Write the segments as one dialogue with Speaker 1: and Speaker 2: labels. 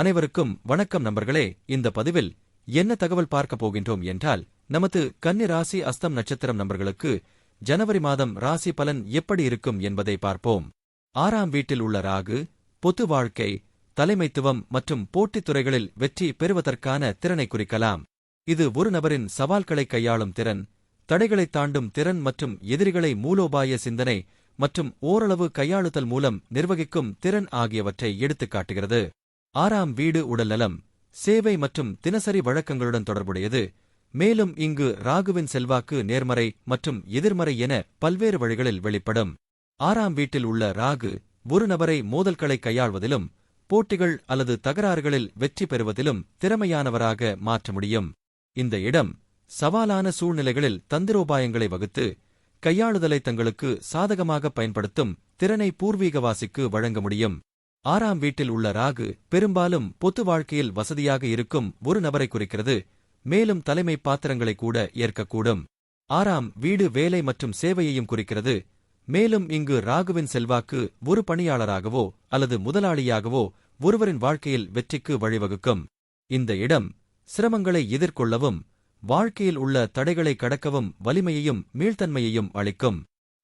Speaker 1: அனைவருக்கும் வணக்கம் நண்பர்களே. இந்த பதிவில் என்ன தகவல் பார்க்கப் போகின்றோம் என்றால் நமது கன்னி ராசி அஸ்தம் நட்சத்திரம் நபர்களுக்கு ஜனவரி மாதம் ராசி பலன் எப்படி இருக்கும் என்பதை பார்ப்போம். ஆறாம் வீட்டில் உள்ள ராகு பொது வாழ்க்கை தலைமைத்துவம் மற்றும் போட்டித் துறைகளில் வெற்றி பெறுவதற்கான திறனை குறிக்கலாம். இது ஒரு நபரின் சவால்களை கையாளும் திறன் தடைகளை தாண்டும் திறன் மற்றும் எதிரிகளை மூலோபாய சிந்தனை மற்றும் ஓரளவு கையாளுதல் மூலம் நிர்வகிக்கும் திறன் ஆகியவற்றை எடுத்துக்காட்டுகிறது. ஆறாம் வீடு உடல்நலம் சேவை மற்றும் தினசரி வழக்கங்களுடன் தொடர்புடையது. மேலும் இங்கு ராகுவின் செல்வாக்கு நேர்மறை மற்றும் எதிர்மறை என பல்வேறு வழிகளில் வெளிப்படும். ஆறாம் வீட்டில் உள்ள ராகு ஒரு நபரை மோதல்களை கையாள்வதிலும் போட்டிகள் அல்லது தகராறுகளில் வெற்றி பெறுவதிலும் திறமையானவராக மாற்ற முடியும். இந்த இடம் சவாலான சூழ்நிலைகளில் தந்திரோபாயங்களை வகுத்து கையாளுதலை தங்களுக்கு சாதகமாக பயன்படுத்தும் திறனை பூர்வீகவாசிக்கு வழங்க முடியும். ஆறாம் வீட்டில் உள்ள ராகு பெரும்பாலும் பொது வாழ்க்கையில் வசதியாக இருக்கும் ஒரு நபரை குறிக்கிறது. மேலும் தலைமை பாத்திரங்களை கூட ஏற்கக்கூடும். ஆறாம் வீடு வேலை மற்றும் சேவையையும் குறிக்கிறது. மேலும் இங்கு ராகுவின் செல்வாக்கு ஒரு பணியாளராகவோ அல்லது முதலாளியாகவோ ஒருவரின் வாழ்க்கையில் வெற்றிக்கு வழிவகுக்கும். இந்த இடம் சிரமங்களை எதிர்கொள்ளவும் வாழ்க்கையில் உள்ள தடைகளை கடக்கவும் வலிமையையும் மீள்தன்மையையும் அளிக்கும்.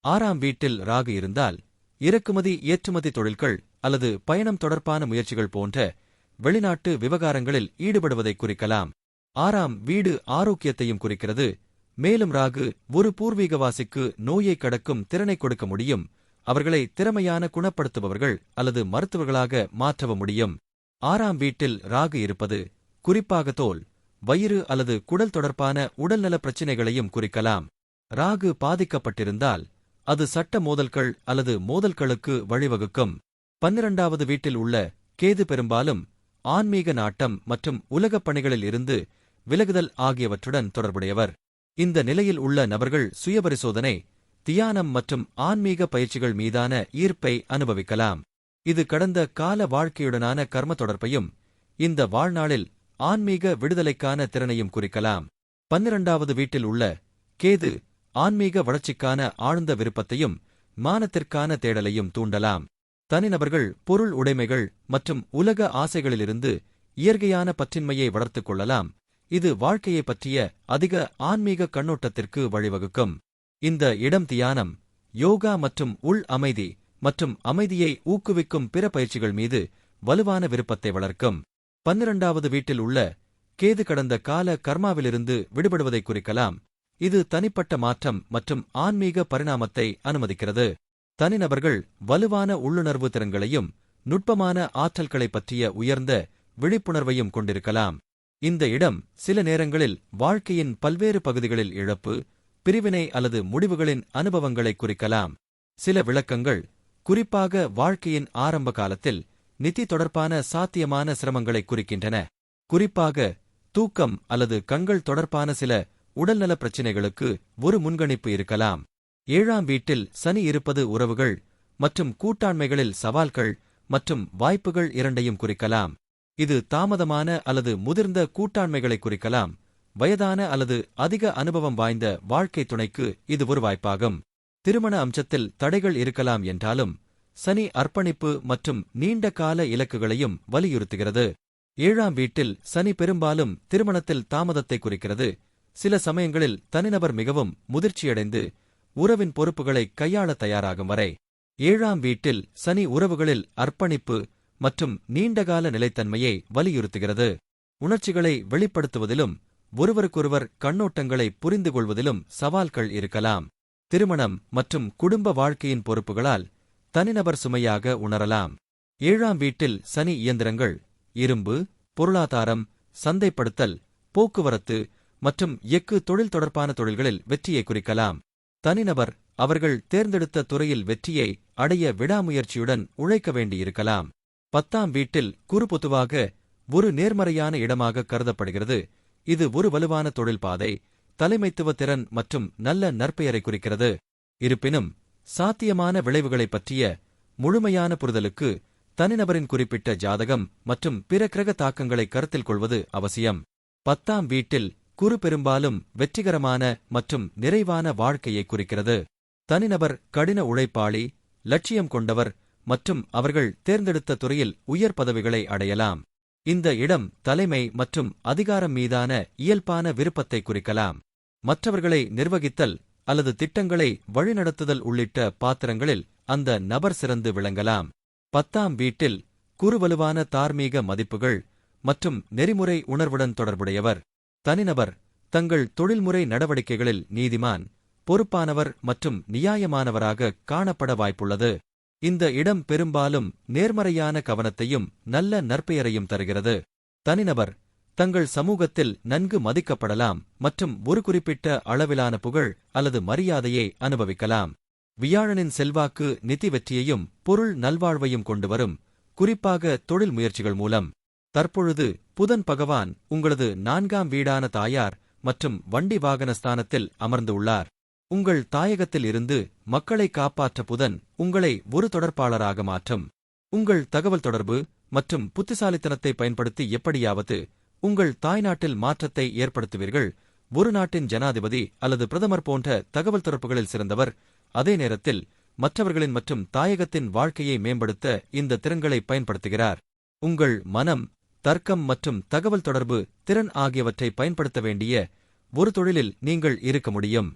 Speaker 1: ஆறாம் வீட்டில் ராகு இருந்தால் இறக்குமதி ஏற்றுமதி தொழில்கள் அல்லது பயணம் தொடர்பான முயற்சிகள் போன்ற வெளிநாட்டு விவகாரங்களில் ஈடுபடுவதை குறிக்கலாம். ஆறாம் வீடு ஆரோக்கியத்தையும் குறிக்கிறது. மேலும் ராகு ஒரு பூர்வீகவாசிக்கு நோயை கடக்கும் திறனை கொடுக்க முடியும். அவர்களை திறமையான குணப்படுத்துபவர்கள் அல்லது மருத்துவர்களாக மாற்றவ முடியும். ஆறாம் வீட்டில் ராகு இருப்பது குறிப்பாக தோல் வயிறு அல்லது குடல் தொடர்பான உடல்நல பிரச்சினைகளையும் குறிக்கலாம். ராகு பாதிக்கப்பட்டிருந்தால் அது சட்ட மோதல்கள் அல்லது மோதல்களுக்கு வழிவகுக்கும். பன்னிரண்டாவது வீட்டில் உள்ள கேது பெரும்பாலும் ஆன்மீக நாட்டம் மற்றும் உலகப் பணிகளில் இருந்து விலகுதல் ஆகியவற்றுடன் தொடர்புடையவர். இந்த நிலையில் உள்ள நபர்கள் சுயபரிசோதனை தியானம் மற்றும் ஆன்மீக பயிற்சிகள் மீதான ஈர்ப்பை அனுபவிக்கலாம். இது கடந்த கால வாழ்க்கையுடனான கர்ம தொடர்பையும் இந்த வாழ்நாளில் ஆன்மீக விடுதலைக்கான திறனையும் குறிக்கலாம். பன்னிரண்டாவது வீட்டில் உள்ள கேது ஆன்மீக வளர்ச்சிக்கான ஆழ்ந்த விருப்பத்தையும் மானத்திற்கான தேடலையும் தூண்டலாம். தனிநபர்கள் பொருள் உடைமைகள் மற்றும் உலக ஆசைகளிலிருந்து இயற்கையான பற்றின்மையை வளர்த்துக் கொள்ளலாம். இது வாழ்க்கையைப் பற்றிய அதிக ஆன்மீக கண்ணோட்டத்திற்கு வழிவகுக்கும். இந்த இடம் தியானம் யோகா மற்றும் உள் அமைதி மற்றும் அமைதியை ஊக்குவிக்கும் பிற பயிற்சிகள் மீது வலுவான விருப்பத்தை வளர்க்கும். பன்னிரண்டாவது வீட்டில் உள்ள கேது கடந்த கால கர்மாவிலிருந்து விடுபடுவதை குறிக்கலாம். இது தனிப்பட்ட மாற்றம் மற்றும் ஆன்மீக பரிணாமத்தை அனுமதிக்கிறது. தனிநபர்கள் வலுவான உள்ளுணர்வு திறன்களையும் நுட்பமான ஆற்றல்களைப் பற்றிய உயர்ந்த விழிப்புணர்வையும் கொண்டிருக்கலாம். இந்த இடம் சில நேரங்களில் வாழ்க்கையின் பல்வேறு பகுதிகளில் இழப்பு பிரிவினை அல்லது முடிவுகளின் அனுபவங்களை குறிக்கலாம். சில விளக்கங்கள் குறிப்பாக வாழ்க்கையின் ஆரம்ப காலத்தில் நிதி தொடர்பான சாத்தியமான சிரமங்களை குறிக்கின்றன. குறிப்பாக தூக்கம் அல்லது கண்கள் தொடர்பான சில உடல்நல பிரச்சினைகளுக்கு ஒரு முன்கணிப்பு இருக்கலாம். ஏழாம் வீட்டில் சனி இருப்பது உறவுகள் மற்றும் கூட்டாண்மைகளில் சவால்கள் மற்றும் வாய்ப்புகள் இரண்டையும் குறிக்கலாம். இது தாமதமான அல்லது முதிர்ந்த கூட்டாண்மைகளை குறிக்கலாம். வயதான அல்லது அதிக அனுபவம் வாய்ந்த வாழ்க்கை துணைக்கு இது ஒரு வாய்ப்பாகும். திருமண அம்சத்தில் தடைகள் இருக்கலாம் என்றாலும் சனி அர்ப்பணிப்பு மற்றும் நீண்ட கால இலக்குகளையும் வலியுறுத்துகிறது. ஏழாம் வீட்டில் சனி பெரும்பாலும் திருமணத்தில் தாமதத்தை குறிக்கிறது. சில சமயங்களில் தனிநபர் மிகவும் முதிர்ச்சியடைந்து உறவின் பொறுப்புகளை கையாள தயாராகும் வரை ஏழாம் வீட்டில் சனி உறவுகளில் அர்ப்பணிப்பு மற்றும் நீண்டகால நிலைத்தன்மையை வலியுறுத்துகிறது. உணர்ச்சிகளை வெளிப்படுத்துவதிலும் ஒருவருக்கொருவர் கண்ணோட்டங்களை புரிந்து கொள்வதிலும் சவால்கள் இருக்கலாம். திருமணம் மற்றும் குடும்ப வாழ்க்கையின் பொறுப்புகளால் தனிநபர் சுமையாக உணரலாம். ஏழாம் வீட்டில் சனி இயந்திரங்கள் இரும்பு பொருளாதாரம் சந்தைப்படுத்தல் போக்குவரத்து மற்றும் எஃகு தொழில் தொடர்பான தொழில்களில் வெற்றியை குறிக்கலாம். தனிநபர் அவர்கள் தேர்ந்தெடுத்த துறையில் வெற்றியை அடைய விடாமுயற்சியுடன் உழைக்க வேண்டியிருக்கலாம். பத்தாம் வீட்டில் குறு பொதுவாக ஒரு நேர்மறையான இடமாக கருதப்படுகிறது. இது ஒரு வலுவான தொழில் பாதை தலைமைத்துவ திறன் மற்றும் நல்ல நற்பெயரை குறிக்கிறது. இருப்பினும் சாத்தியமான விளைவுகளைப் பற்றிய முழுமையான புரிதலுக்கு தனிநபரின் குறிப்பிட்ட ஜாதகம் மற்றும் பிற கிரக தாக்கங்களை கருத்தில் கொள்வது அவசியம். பத்தாம் வீட்டில் குறு பெரும்பாலும் வெற்றிகரமான மற்றும் நிறைவான வாழ்க்கையை குறிக்கிறது. தனிநபர் கடின உழைப்பாளி லட்சியம் கொண்டவர் மற்றும் அவர்கள் தேர்ந்தெடுத்த துறையில் உயர் பதவிகளை அடையலாம். இந்த இடம் தலைமை மற்றும் அதிகாரம் மீதான இயல்பான விருப்பத்தை குறிக்கலாம். மற்றவர்களை நிர்வகித்தல் அல்லது திட்டங்களை வழிநடத்துதல் உள்ளிட்ட பாத்திரங்களில் அந்த நபர் சிறந்து விளங்கலாம். பத்தாம் வீட்டில் குறுவலுவான தார்மீக மதிப்புகள் மற்றும் நெறிமுறை உணர்வுடன் தொடர்புடையவர். தனிநபர் தங்கள் தொழில்முறை நடவடிக்கைகளில் நீதிமான் பொறுப்பானவர் மற்றும் நியாயமானவராக காணப்பட வாய்ப்புள்ளது. இந்த இடம் பெரும்பாலும் நேர்மறையான கவனத்தையும் நல்ல நற்பெயரையும் தருகிறது. தனிநபர் தங்கள் சமூகத்தில் நன்கு மதிக்கப்படலாம் மற்றும் ஒரு குறிப்பிட்ட அளவிலான புகழ் அல்லது மரியாதையை அனுபவிக்கலாம். வியாழனின் செல்வாக்கு நிதி வெற்றியையும் பொருள் நல்வாழ்வையும் கொண்டுவரும் குறிப்பாக தொழில் முயற்சிகள் மூலம். தற்பொழுது புதன் பகவான் உங்களது நான்காம் வீடான தாயார் மற்றும் வண்டி வாகன ஸ்தானத்தில் அமர்ந்துள்ளார் உங்கள் தாயகத்தில் இருந்து மக்களை காப்பாற்ற புதன் உங்களை ஒரு தொடர்பாளராக மாற்றும். உங்கள் தகவல் தொடர்பு மற்றும் புத்திசாலித்தனத்தை பயன்படுத்தி எப்படியாவது உங்கள் தாய்நாட்டில் மாற்றத்தை ஏற்படுத்துவீர்கள். ஒரு நாட்டின் ஜனாதிபதி அல்லது பிரதமர் போன்ற தகவல் தொடர்புகளில் சிறந்தவர். அதே நேரத்தில் மற்றவர்களின் மற்றும் தாயகத்தின் வாழ்க்கையை மேம்படுத்த இந்த திறன்களை பயன்படுத்துகிறார். உங்கள் மனம் தர்க்கம் மற்றும் தகவல் தொடர்பு திறன் ஆகியவற்றை பயன்படுத்த வேண்டிய ஒரு தொழிலில் நீங்கள் இருக்க முடியும்.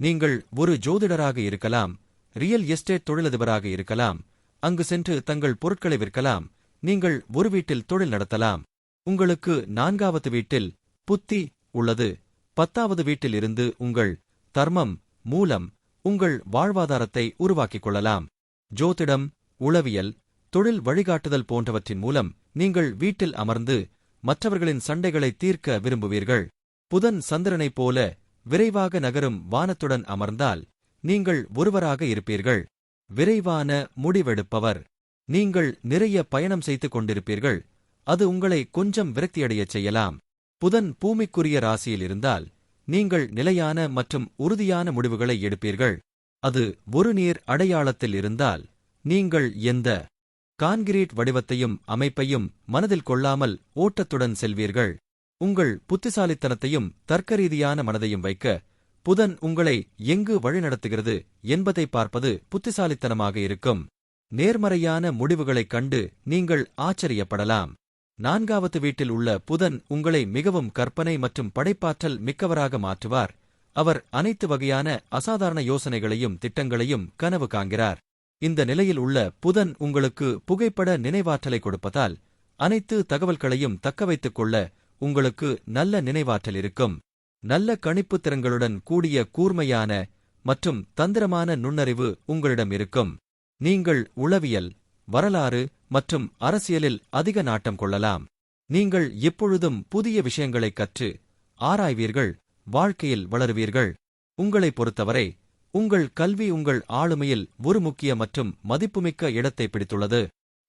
Speaker 1: நீங்கள் ஒரு ஜோதிடராக இருக்கலாம் ரியல் எஸ்டேட் தொழிலதிபராக இருக்கலாம் அங்கு சென்று தங்கள் பொருட்களை விற்கலாம் நீங்கள் ஒரு வீட்டில் தொழில் நடத்தலாம். உங்களுக்கு நான்காவது வீட்டில் புத்தி உள்ளது பத்தாவது வீட்டில் இருந்து உங்கள் தர்மம் மூலம் உங்கள் வாழ்வாதாரத்தை உருவாக்கிக் கொள்ளலாம். ஜோதிடம் உளவியல் தொழில் வழிகாட்டுதல் போன்றவற்றின் மூலம் நீங்கள் வீட்டில் அமர்ந்து மற்றவர்களின் சண்டைகளை தீர்க்க விரும்புவீர்கள். புதன் சந்திரனைப் போல விரைவாக நகரும் வானத்துடன் அமர்ந்தால் நீங்கள் ஒருவராக இருப்பீர்கள். விரைவான முடிவெடுப்பவர். நீங்கள் நிறைய பயணம் செய்து கொண்டிருப்பீர்கள். அது உங்களை கொஞ்சம் விரக்தியடையச் செய்யலாம். புதன் பூமிக்குரிய ராசியில் இருந்தால் நீங்கள் நிலையான மற்றும் உறுதியான முடிவுகளை எடுப்பீர்கள். அது ஒரு நீர் அடையாளத்தில் இருந்தால் நீங்கள் எந்த கான்கிரீட் வடிவத்தையும் அமைப்பையும் மனதில் கொள்ளாமல் ஓட்டத்துடன் செல்வீர்கள். உங்கள் புத்திசாலித்தனத்தையும் தர்க்கரீதியான மனதையும் வைக்க புதன் உங்களை எங்கு வழிநடத்துகிறது என்பதை பார்ப்பது புத்திசாலித்தனமாக இருக்கும். நேர்மறையான முடிவுகளைக் கண்டு நீங்கள் ஆச்சரியப்படலாம். நான்காவது வீட்டில் உள்ள புதன் உங்களை மிகவும் கற்பனை மற்றும் படைப்பாற்றல் மிக்கவராக மாற்றுவார். அவர் அனைத்து வகையான அசாதாரண யோசனைகளையும் திட்டங்களையும் கனவு காண்கிறார். இந்த நிலையில் உள்ள புதன் உங்களுக்கு புகைப்பட நினைவாற்றலை கொடுப்பதால் அனைத்து தகவல்களையும் தக்கவைத்துக் கொள்ள உங்களுக்கு நல்ல நினைவாற்றல் இருக்கும். நல்ல கணிப்புத் திறன்களுடன் கூடிய கூர்மையான மற்றும் தந்திரமான நுண்ணறிவு உங்களிடம் இருக்கும். நீங்கள் உளவியல் வரலாறு மற்றும் அரசியலில் அதிக நாட்டம் கொள்ளலாம். நீங்கள் எப்பொழுதும் புதிய விஷயங்களைக் கற்று ஆராய்வீர்கள் வாழ்க்கையில் வளருவீர்கள். உங்களைப் பொறுத்தவரை உங்கள் கல்வி உங்கள் ஆளுமையில் ஒரு முக்கிய மற்றும் மதிப்புமிக்க இடத்தை பிடித்துள்ளது.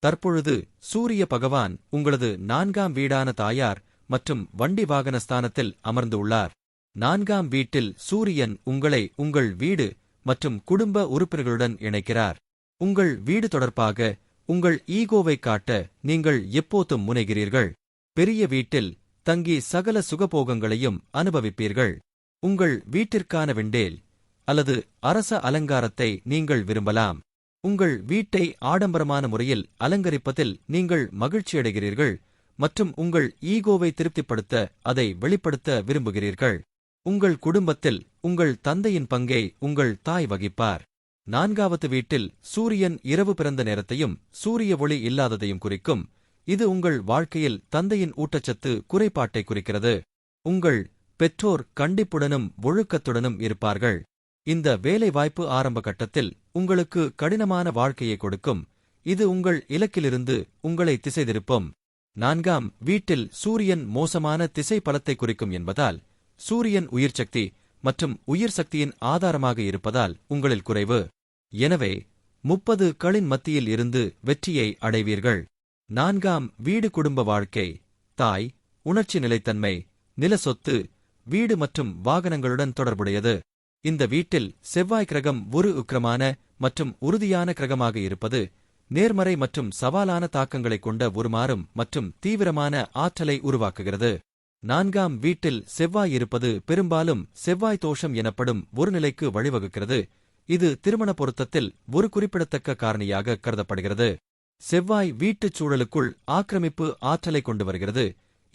Speaker 1: தற்பொழுது சூரிய பகவான் உங்களது நான்காம் வீடான தாயார் மற்றும் வண்டி வாகன ஸ்தானத்தில் அமர்ந்துள்ளார். நான்காம் வீட்டில் சூரியன் உங்களை உங்கள் வீடு மற்றும் குடும்ப உறுப்பினர்களுடன் இணைக்கிறார். உங்கள் வீடு தொடர்பாக உங்கள் ஈகோவை காட்ட நீங்கள் எப்போதும் முனைகிறீர்கள். பெரிய வீட்டில் தங்கி சகல சுகபோகங்களையும் அனுபவிப்பீர்கள். உங்கள் வீட்டிற்கான விண்டேல் அல்லது அரச அலங்காரத்தை நீங்கள் விரும்பலாம். உங்கள் வீட்டை ஆடம்பரமான முறையில் அலங்கரிப்பதில் நீங்கள் மகிழ்ச்சியடைகிறீர்கள் மற்றும் உங்கள் ஈகோவை திருப்திப்படுத்த அதை வெளிப்படுத்த விரும்புகிறீர்கள். உங்கள் குடும்பத்தில் உங்கள் தந்தையின் பங்கை உங்கள் தாய் வகிப்பார். நான்காவது வீட்டில் சூரியன் இரவு பிறந்த நேரத்தையும் சூரிய ஒளி இல்லாததையும் குறிக்கும். இது உங்கள் வாழ்க்கையில் தந்தையின் ஊட்டச்சத்து குறைபாட்டை குறிக்கிறது. உங்கள் பெற்றோர் கண்டிப்புடனும் ஒழுக்கத்துடனும் இருப்பார்கள். இந்த வேலைவாய்ப்பு ஆரம்ப கட்டத்தில் உங்களுக்கு கடினமான வாழ்க்கையை கொடுக்கும். இது உங்கள் இலக்கிலிருந்து உங்களை திசை திருப்பும் நான்காம் வீட்டில் சூரியன் மோசமான திசை பலத்தை குறிக்கும் என்பதால் சூரியன் உயிர்சக்தி மற்றும் உயிர் சக்தியின் ஆதாரமாக இருப்பதால் உங்களில் குறைவு. எனவே முப்பது களின் மத்தியில் இருந்து வெற்றியை அடைவீர்கள். நான்காம் வீடு குடும்ப வாழ்க்கை தாய் உணர்ச்சி நிலைத்தன்மை நில சொத்து வீடு மற்றும் வாகனங்களுடன் தொடர்புடையது. இந்த வீட்டில் செவ்வாய் கிரகம் ஒரு உக்கிரமான மற்றும் உறுதியான கிரகமாக இருப்பது நேர்மறை மற்றும் சவாலான தாக்கங்களைக் கொண்ட உருமாறும் மற்றும் தீவிரமான ஆற்றலை உருவாக்குகிறது. நான்காம் வீட்டில் செவ்வாய் இருப்பது பெரும்பாலும் செவ்வாய் தோஷம் எனப்படும் ஒரு நிலைக்கு வழிவகுக்கிறது. இது திருமண பொருத்தத்தில் ஒரு குறிப்பிடத்தக்க காரணியாக கருதப்படுகிறது. செவ்வாய் வீட்டுச் சூழலுக்குள் ஆக்கிரமிப்பு ஆற்றலை கொண்டு வருகிறது.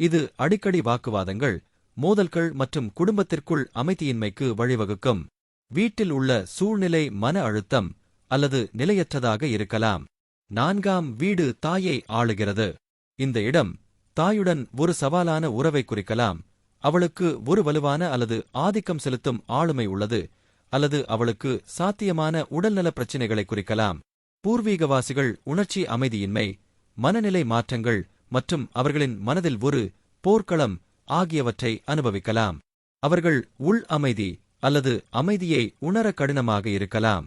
Speaker 1: இது அடிக்கடி வாக்குவாதங்கள் மோதல்கள் மற்றும் குடும்பத்திற்குள் அமைதியின்மைக்கு வழிவகுக்கும். வீட்டில் உள்ள சூழ்நிலை மன அழுத்தம் அல்லது நிலையற்றதாக இருக்கலாம். நான்காம் வீடு தாயை ஆளுகிறது. இந்த இடம் தாயுடன் ஒரு சவாலான உறவை குறிக்கலாம். அவளுக்கு ஒரு வலுவான அல்லது ஆதிக்கம் செலுத்தும் ஆளுமை உள்ளது அல்லது அவளுக்கு சாத்தியமான உடல்நல பிரச்சினைகளை குறிக்கலாம். பூர்வீகவாசிகள் உணர்ச்சி அமைதியின்மை மனநிலை மாற்றங்கள் மற்றும் அவர்களின் மனதில் ஒரு போர்க்களம் ஆகியவற்றை அனுபவிக்கலாம். அவர்கள் உள் அமைதி அல்லது அமைதியை உணர கடினமாக இருக்கலாம்.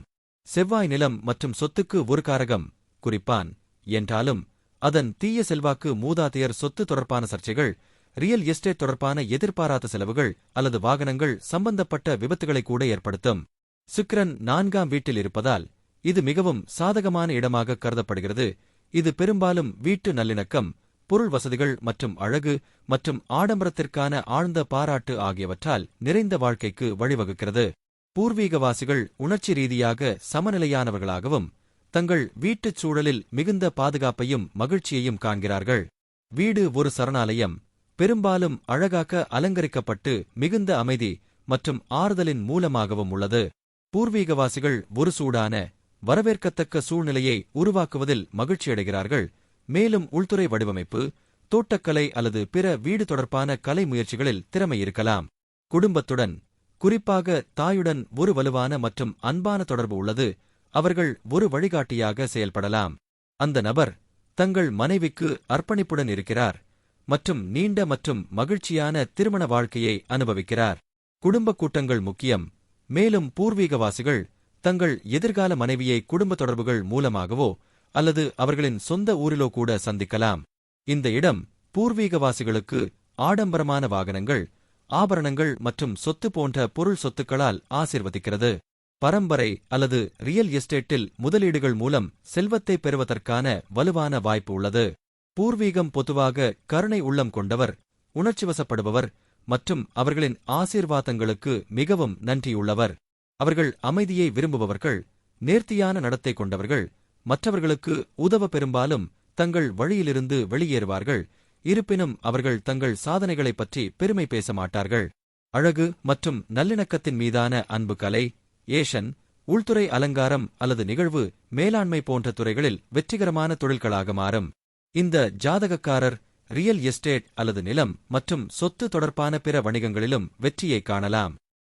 Speaker 1: செவ்வாய் நிலம் மற்றும் சொத்துக்கு ஒரு காரகம் குறிப்பான் என்றாலும் அதன் தீய செல்வாக்கு மூதாதையர் சொத்து தொடர்பான சர்ச்சைகள் ரியல் எஸ்டேட் தொடர்பான எதிர்பாராத செலவுகள் அல்லது வாகனங்கள் சம்பந்தப்பட்ட விபத்துகளை கூட ஏற்படுத்தும். சுக்கிரன் நான்காம் வீட்டில் இருப்பதால் இது மிகவும் சாதகமான இடமாக கருதப்படுகிறது. இது பெரும்பாலும் வீட்டு நல்லிணக்கம் பொருள் வசதிகள் மற்றும் அழகு மற்றும் ஆடம்பரத்திற்கான ஆழ்ந்த பாராட்டு ஆகியவற்றால் நிறைந்த வாழ்க்கைக்கு வழிவகுக்கிறது. பூர்வீகவாசிகள் உணர்ச்சி ரீதியாக சமநிலையானவர்களாகவும் தங்கள் வீட்டுச் சூழலில் மிகுந்த பாதுகாப்பையும் மகிழ்ச்சியையும் காண்கிறார்கள். வீடு ஒரு சரணாலயம் பெரும்பாலும் அழகாக அலங்கரிக்கப்பட்டு மிகுந்த அமைதி மற்றும் ஆறுதலின் மூலமாகவும் உள்ளது. பூர்வீகவாசிகள் ஒரு சூடான வரவேற்கத்தக்க சூழ்நிலையை உருவாக்குவதில் மகிழ்ச்சியடைகிறார்கள். மேலும் உள்துறை வடிவமைப்பு தோட்டக்கலை அல்லது பிற வீடு தொடர்பான கலை முயற்சிகளில் திறமை இருக்கலாம். குடும்பத்துடன் குறிப்பாக தாயுடன் ஒரு வலுவான மற்றும் அன்பான தொடர்பு உள்ளது. அவர்கள் ஒரு வழிகாட்டியாக செயல்படலாம். அந்த நபர் தங்கள் மனைவிக்கு அர்ப்பணிப்புடன் இருக்கிறார் மற்றும் நீண்ட மற்றும் மகிழ்ச்சியான திருமண வாழ்க்கையை அனுபவிக்கிறார். குடும்ப கூட்டங்கள் முக்கியம். மேலும் பூர்வீகவாசிகள் தங்கள் எதிர்கால மனைவியை குடும்ப தொடர்புகள் மூலமாகவோ அல்லது அவர்களின் சொந்த ஊரிலோ கூட சந்திக்கலாம். இந்த இடம் பூர்வீகவாசிகளுக்கு ஆடம்பரமான வாகனங்கள் ஆபரணங்கள் மற்றும் சொத்து போன்ற பொருள் சொத்துக்களால் ஆசிர்வதிக்கிறது. பரம்பரை அல்லது ரியல் எஸ்டேட்டில் முதலீடுகள் மூலம் செல்வத்தை பெறுவதற்கான வலுவான வாய்ப்பு உள்ளது. பூர்வீகம் பொதுவாக கருணை உள்ளம் கொண்டவர் உணர்ச்சிவசப்படுபவர் மற்றும் அவர்களின் ஆசீர்வாதங்களுக்கு மிகவும் நன்றியுள்ளவர். அவர்கள் அமைதியை விரும்புபவர்கள் நேர்த்தியான நடத்தை கொண்டவர்கள் மற்றவர்களுக்கு உதவ பெரும்பாலும் தங்கள் வழியிலிருந்து வெளியேறுவார்கள். இருப்பினும் அவர்கள் தங்கள் சாதனைகளைப் பற்றி பெருமை பேச மாட்டார்கள். அழகு மற்றும் நல்லிணக்கத்தின் மீதான அன்பு கலை ஏஷன் உள்துறை அலங்காரம் அல்லது நிகழ்வு மேலாண்மை போன்ற துறைகளில் வெற்றிகரமான தொழில்களாக மாறும். இந்த ஜாதகக்காரர் ரியல் எஸ்டேட் அல்லது நிலம் மற்றும் சொத்து தொடர்பான பிற வணிகங்களிலும் வெற்றியை காணலாம்.